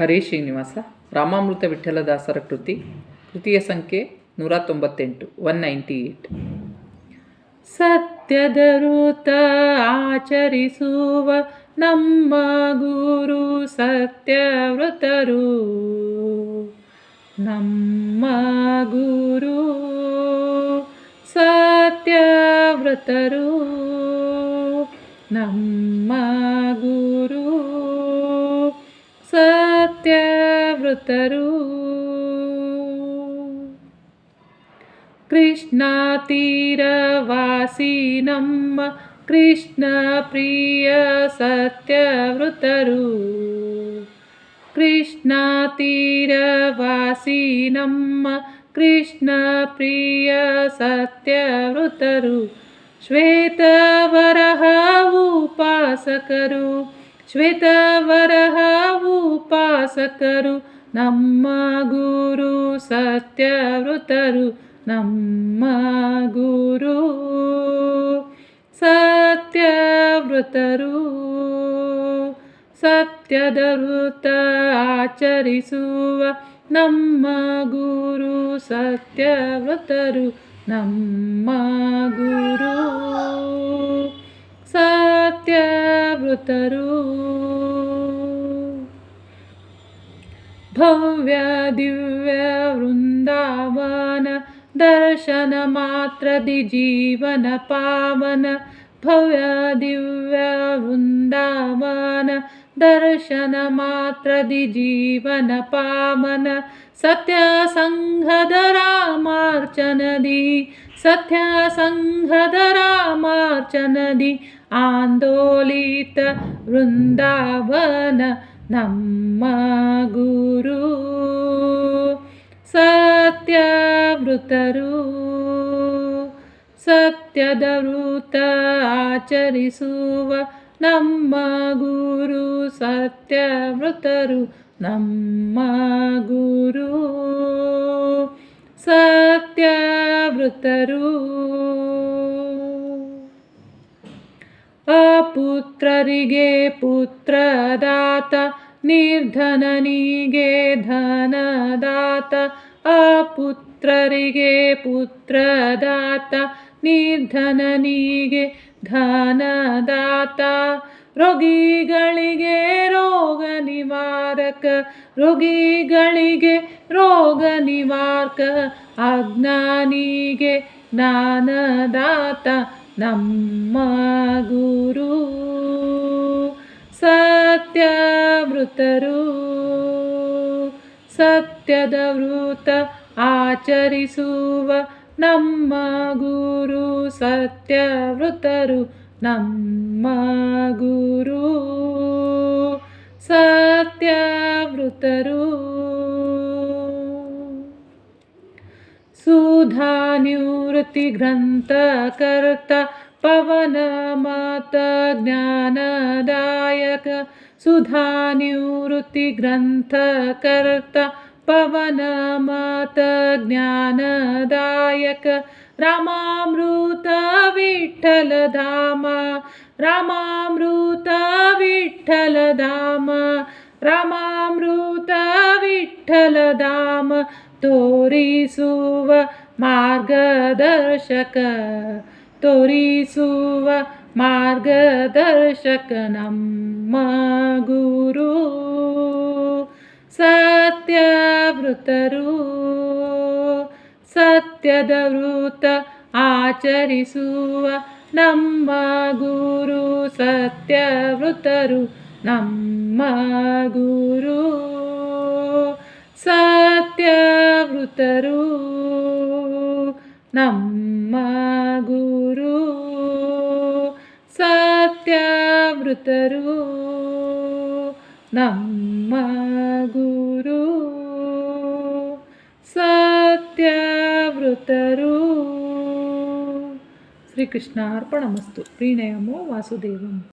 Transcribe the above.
ಹರೇ ಶ್ರೀನಿವಾಸ, ರಾಮಾಮೃತ ವಿಠಲದಾಸರ ಕೃತಿ ಕೃತಿಯ ಸಂಖ್ಯೆ ನೂರ ತೊಂಬತ್ತೆಂಟು ಒನ್ ನೈಂಟಿ ಏಟ್. ಸತ್ಯದ ಋತ ಆಚರಿಸುವ ನಮ್ಮ ಗುರು ಸತ್ಯವೃತರು ನಮ್ಮ ಗುರು ಸತ್ಯವೃತರು ನಮ್ಮ ಗುರು कृष्णातीरवासीनं कृष्णप्रिय सत्यवृतरु। कृष्णातीरवासीनं कृष्णप्रियसत्यवृतरु श्वेतवरः उपासकरु। ಶ್ವೇತವರಹ ಉಪಾಸಕರು, ನಮ್ಮ ಗುರು ಸತ್ಯವೃತರು, ನಮ್ಮ ಗುರು ಸತ್ಯವೃತರು. ಸತ್ಯದ ವೃತ ಆಚರಿಸುವ ನಮ್ಮ ಗುರು ಸತ್ಯವೃತರು, ನಮ್ಮ ಗುರು ಸತ್ಯವೃತರು ಭವ್ಯ ದಿವ್ಯ ವೃಂದಾವನ ದರ್ಶನ ಮಾತ್ರದಿ ಜೀವನ ಪಾವನ ಭವ್ಯ ದಿವ್ಯ ವೃಂದಾವನ ದರ್ಶನ ಮಾತ್ರದಿ ಜೀವನ ಪಾವನ ಸತ್ಯ ಸಂಘದ ರಾಮಾರ್ಚನದಿ ಸತ್ಯ ಸಂಘದ ರಾಮಾರ್ಚನದಿ ಆಂದೋಲಿತ ವೃಂದಾವನ ನಮ್ಮ ಗುರು. ಸತ್ಯವೃತರು ಸತ್ಯದ ವೃತ ಆಚರಿಸುವ ನಮ್ಮ ಗುರು, ಸತ್ಯವೃತರು ನಮ್ಮ ಗುರು. ಸತ್ಯವೃತರು. ಅಪುತ್ರರಿಗೆ ಪುತ್ರದಾತ ನಿರ್ಧನನಿಗೆ ಧನದಾತ ಅಪುತ್ರರಿಗೆ ಪುತ್ರದಾತ ನಿರ್ಧನನಿಗೆ ಧನದಾತ ರೋಗಿಗಳಿಗೆ ರೋಗ ನಿವಾರಕ, ರೋಗಿಗಳಿಗೆ ರೋಗ ನಿವಾರಕ, ಅಜ್ಞಾನಿಗೆ ಜ್ಞಾನದಾತ ನಮ್ಮ ಗುರು. ಸತ್ಯವೃತರು ಸತ್ಯದ ವೃತ ಆಚರಿಸುವ ನಮ್ಮ ಗುರು ಸತ್ಯವೃತರು ನಮ್ಮ ಗುರು ಸತ್ಯವೃತರು ಸುಧಾನಿವೃತ್ತಿ ಗ್ರಂಥಕರ್ತ ಪವನ ಮತ ಜ್ಞಾನದಾಯಕ ಸುಧಾನಿವೃತ್ತಿ ಗ್ರಂಥಕರ್ತ ಪವನ रामामृत विठ्ठलदाम रामामृत विठ्ठलदाम रामामृत विठ्ठलदाम तोरिसुव मार्गदर्शक तोरिसुव वा मार्गदर्शकनं मुरु सत्यवृतरु सत् ಸತ್ಯದ ವೃತ ಆಚರಿಸುವ ನಮ್ಮ ಗುರು ಸತ್ಯವೃತರು ನಮ್ಮ ಗುರು ಸತ್ಯವೃತರು ನಮ್ಮ ಗುರು ಸತ್ಯವೃತರು ನಮ್ಮ ಸತ್ಯವೃತರು ಶ್ರೀಕೃಷ್ಣಾರ್ಪಣಮಸ್ತು. ಪ್ರೀಣಯಮೋ ವಾಸುದೇವಂ.